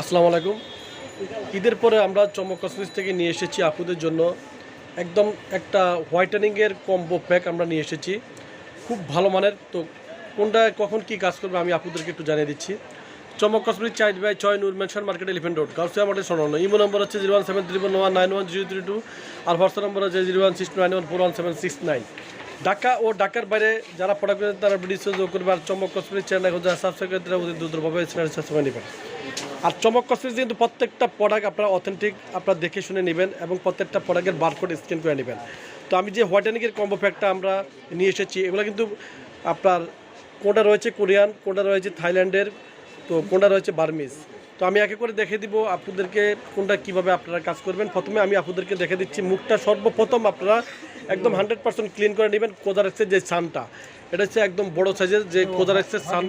আসসালামু আলাইকুম। ঈদের পরে আমরা চমক কসমেটিক্স থেকে নিয়ে এসেছি আপুদের জন্য একদম একটা হোয়াইটেনিংয়ের কম্বো প্যাক আমরা নিয়ে এসেছি। খুব ভালো মানের। তো কোনটা কখন কি কাজ করবে আমি আপুদেরকে একটু জানিয়ে দিচ্ছি। চমক কসমেটিক চাইড বাই ছয় Noor mansion market elephant road Gausia market স্বর্ণ ইমো নম্বর হচ্ছে zero one seven three one nine one zero three two আর হোয়াটসঅ্যাপ নম্বর হচ্ছে zero one six nine one four one seven six nine. Dhaka ও ঢাকার বাইরে যারা product তারা video যোগ করবে আর চমক কসমেটিক চ্যানেল এখন যারা সাবস্ক্রাইব করে তারা অতি দ্রুতভাবে চ্যানেল সাবস্ক্রাইব নেবেন। আর চমক কসমেটিক্স কিন্তু প্রত্যেকটা প্রোডাক্ট আপনারা অথেন্টিক আপনারা দেখে শুনে নেবেন এবং প্রত্যেকটা প্রোডাক্টের বারকোড স্ক্যান করে নেবেন। তো আমি যে হোয়াইটেনিংয়ের কম্বো প্যাকটা আমরা নিয়ে এসেছি, এগুলো কিন্তু আপনার কোনটা রয়েছে কোরিয়ান, কোনটা রয়েছে থাইল্যান্ডের, তো কোনটা রয়েছে বার্মিজ। তো আমি একে করে দেখে দিব আপনাদেরকে কোনটা কীভাবে আপনারা কাজ করবেন। প্রথমে আমি আপনাদেরকে দেখে দিচ্ছি মুখটা সর্বপ্রথম আপনারা একদম হান্ড্রেড পার্সেন্ট ক্লিন করে নেবেন কোজারেক্সের যে সানটা এটা হচ্ছে একদম বড় সাইজের যে কোজারেক্সের সান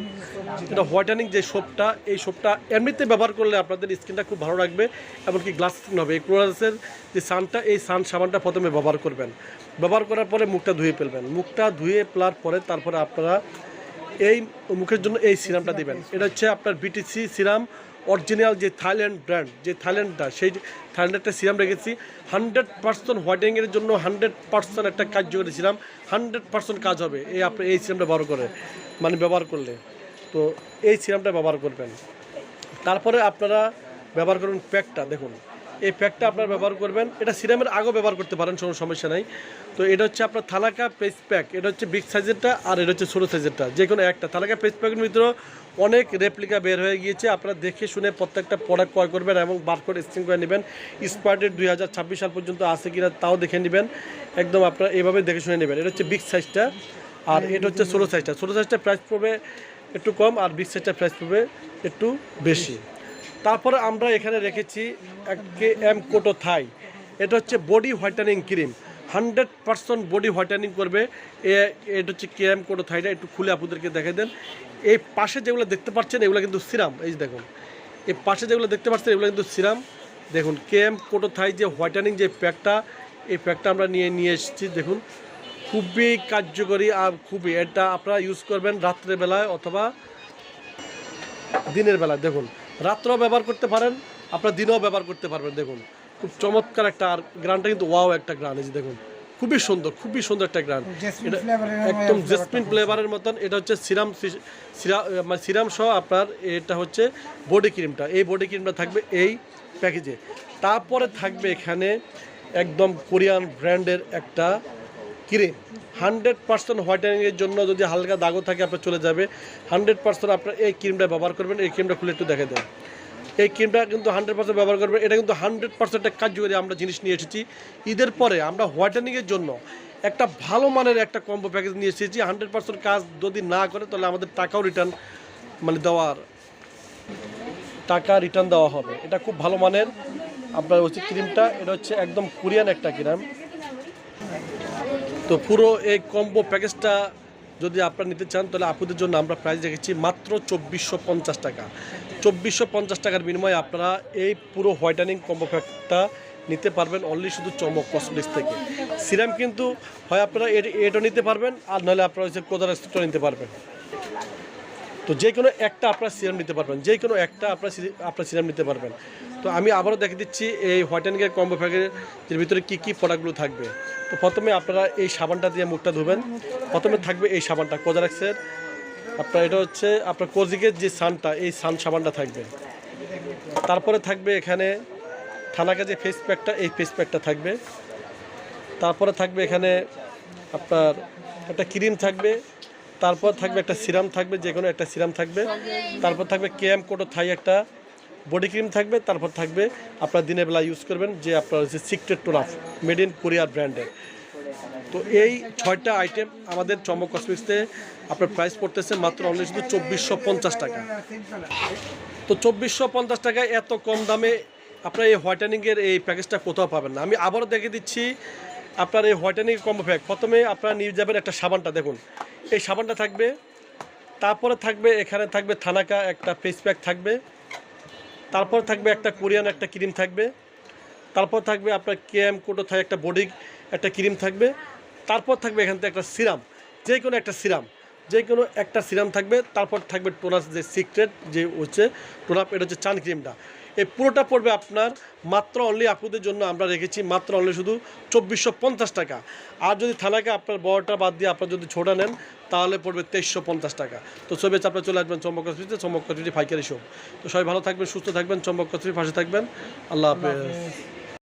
এটা হোয়াইটেনিং যে সোপটা এই সোপটা এমনিতে ব্যবহার করলে আপনাদের স্কিনটা খুব ভালো রাখবে এমনকি গ্লাস স্কিন হবে। এই কোজারেক্সের যে সানটা এই সান সাবানটা প্রথমে ব্যবহার করবেন। ব্যবহার করার পরে মুখটা ধুয়ে ফেলবেন। মুখটা ধুয়ে ফেলার পরে তারপরে আপনারা এই মুখের জন্য এই সিরামটা দিবেন। এটা হচ্ছে আপনার বিটিসি সিরাম অরিজিনাল যে থাইল্যান্ড ব্র্যান্ড, যে থাইল্যান্ডটা, সেই থাইল্যান্ডটা সিরাম রেখেছি। হান্ড্রেড পার্সেন্ট হোয়াইটেনিংয়ের জন্য হান্ড্রেড পার্সেন্ট একটা কার্যকরী সিরাম হান্ড্রেড পার্সেন্ট কাজ হবে, এই আপনি এই সিরামটা ব্যবহার করে মানে ব্যবহার করলে। তো এই সিরামটা ব্যবহার করবেন। তারপরে আপনারা ব্যবহার করুন প্যাকটা, দেখুন। এই প্যাকটা আপনার ব্যবহার করবেন। এটা সিরামের আগেও ব্যবহার করতে পারেন, কোনো সমস্যা নাই। তো এটা হচ্ছে আপনার থালাকা পেস প্যাক। এটা হচ্ছে বিগ সাইজেরটা আর এটা হচ্ছে ছোটো সাইজেরটা, যে কোনো একটা। থালাকা পেস প্যাকের ভিতরে অনেক রেপ্লিকা বের হয়ে গিয়েছে। আপনারা দেখে শুনে প্রত্যেকটা প্রোডাক্ট ক্রয় করবেন এবং বারকোড স্ক্যান করে নেবেন। স্পার্টের দুই হাজার ছাব্বিশ সাল পর্যন্ত আছে কিনা তাও দেখে নেবেন। একদম আপনারা এভাবে দেখে শুনে নেবেন। এটা হচ্ছে বিগ সাইজটা আর এটা হচ্ছে ষোলো সাইজটা ষোলো সাইজটা প্রাইস পড়বে একটু কম আর বিগ সাইজটা প্রাইস পড়বে একটু বেশি। তারপরে আমরা এখানে রেখেছি এক কে এম কোটো থাই। এটা হচ্ছে body whitening cream. Hundred percent body whitening করবে। এ, এটা হচ্ছে কে এম কোটো থাইটা, একটু খুলে আপনাদেরকে দেখে দেন। এই পাশে যেগুলো দেখতে পাচ্ছেন, এগুলো কিন্তু সিরাম। এই দেখুন, এই পাশে যেগুলো দেখতে পাচ্ছেন, এগুলো কিন্তু সিরাম। দেখুন, কে এম কোটো থাই যে হোয়াইটেনিং যে প্যাকটা, এই প্যাকটা আমরা নিয়ে নিয়ে এসেছি, দেখুন। খুবই কার্যকরী আর খুবই। এটা আপনারা ইউজ করবেন রাত্রেবেলায় অথবা দিনের বেলা দেখুন রাত্রেও ব্যবহার করতে পারেন আপনার দিনেও ব্যবহার করতে পারবেন দেখুন। খুব চমৎকার একটা আর গ্রানটা কিন্তু ওয়াও একটা গ্রান এই যে দেখুন খুবই সুন্দর খুবই সুন্দর একটা গ্রান। এটা একদম জেসমিন ফ্লেভারের মতন এটা হচ্ছে সিরাম সিরাম মানে সিরাম সহ আপনার এটা হচ্ছে বডি ক্রিমটা এই বডি ক্রিমটা থাকবে এই প্যাকেজে। তারপরে থাকবে এখানে একদম কোরিয়ান ব্র্যান্ডের একটা ক্রিম হান্ড্রেড পার্সেন্ট হোয়াইটেনিংয়ের জন্য যদি হালকা দাগও থাকে, আপনার চলে যাবে। হান্ড্রেড পার্সেন্ট আপনার এই ক্রিমটা ব্যবহার করবেন, এই ক্রিমটা খুলে একটু দেখে দেন। এই ক্রিমটা কিন্তু হান্ড্রেড পার্সেন্ট ব্যবহার করবেন, এটা কিন্তু হান্ড্রেড পার্সেন্ট কার্যকরী আমরা জিনিস নিয়ে এসেছি। ঈদের পরে আমরা হোয়াইটেনিংয়ের জন্য একটা ভালো মানের একটা কম্বো প্যাকেজ নিয়ে এসেছি। হান্ড্রেড পার্সেন্ট কাজ যদি না করে, তাহলে আমাদের টাকাও রিটার্ন মানে দেওয়ার, টাকা রিটার্ন দেওয়া হবে। এটা খুব ভালো মানের, আপনার হচ্ছে ক্রিমটা, এটা হচ্ছে একদম কোরিয়ান একটা ক্রিম। তো পুরো এই কম্বো প্যাকেজটা যদি আপনারা নিতে চান, তাহলে আপুদের জন্য আমরা প্রাইস রেখেছি মাত্র চব্বিশশো পঞ্চাশ টাকা। চব্বিশশো পঞ্চাশ টাকার বিনিময়ে আপনারা এই পুরো হোয়াইটেনিং কম্বো প্যাকটা নিতে পারবেন অনলি শুধু চমক কসমেটিক্স থেকে। সিরাম কিন্তু হয় আপনারা এটা নিতে পারবেন, আর নাহলে আপনারা হচ্ছে কোদার কোদারাস্টটা নিতে পারবেন। তো যে কোনো একটা আপনার সিরাম নিতে পারবেন যে কোনো একটা আপনার আপনার সিরাম নিতে পারবেন। তো আমি আবারও দেখে দিচ্ছি এই হোয়াইটেনিংয়ের কম্বো প্যাকের ভিতরে কী কী প্রোডাক্টগুলো থাকবে। তো প্রথমে আপনারা এই সাবানটা দিয়ে মুখটা ধুবেন। প্রথমে থাকবে এই সাবানটা, কোজারাক্সের। আপনার এটা হচ্ছে আপনার কোজিকের যে সানটা, এই সান সাবানটা থাকবে। তারপরে থাকবে এখানে থানাকা যে ফেস প্যাকটা এই ফেস প্যাকটা থাকবে। তারপরে থাকবে এখানে আপনার একটা ক্রিম থাকবে। তারপর থাকবে একটা সিরাম থাকবে যে কোনো একটা সিরাম থাকবে। তারপর থাকবে কেএম কোটো থাই একটা বডি ক্রিম থাকবে, তারপর থাকবে আপনার দিনের বেলা ইউজ করবেন যে আপনার হচ্ছে সিক্রেট টোনাফ মেড ইন কোরিয়ার ব্র্যান্ডের তো এই ছয়টা আইটেম আমাদের চমক কসমেটিক্সে আপনার প্রাইস পড়তেছে মাত্র অনলি শুধু চব্বিশশো পঞ্চাশ টাকা। তো চব্বিশশো পঞ্চাশ টাকায় এত কম দামে আপনার এই হোয়াইটেনিংয়ের এই প্যাকেজটা কোথাও পাবেন না। আমি আবারও দেখে দিচ্ছি আপনার এই হোয়াইটেনিং কম্বো প্যাক প্রথমে আপনারা নিয়ে যাবেন একটা সাবানটা, দেখুন। এই সাবানটা থাকবে, তারপরে থাকবে, এখানে থাকবে থানাকা, একটা ফেস প্যাক থাকবে। তারপর থাকবে একটা কোরিয়ান, একটা ক্রিম থাকবে। তারপর থাকবে আপনার কেএম কোটো থাকে একটা বডি, একটা ক্রিম থাকবে। তারপর থাকবে এখান থেকে একটা সিরাম, যে কোনো একটা সিরাম, যে কোনো একটা সিরাম থাকবে। তারপর থাকবে টোনাস যে সিক্রেট যে হচ্ছে টোনাপ এটা হচ্ছে চান ক্রিমটা। এই পুরোটা পড়বে আপনার মাত্র অনলি আপুদের জন্য আমরা রেখেছি, মাত্র অনলি শুধু চব্বিশশো পঞ্চাশ টাকা। আর যদি থালাকে আপনার বড়টা বাদ দিয়ে আপনার যদি ছোটা নেন, তাহলে পড়বে তেইশশো পঞ্চাশ টাকা। তো ছবি আপনার চলে আসবেন চম্বক কচুরিতে চম্বক ফাইকারি শো তো সবাই ভালো থাকবেন, সুস্থ থাকবেন চম্বক পাশে থাকবেন। আল্লাহ হাফেজ।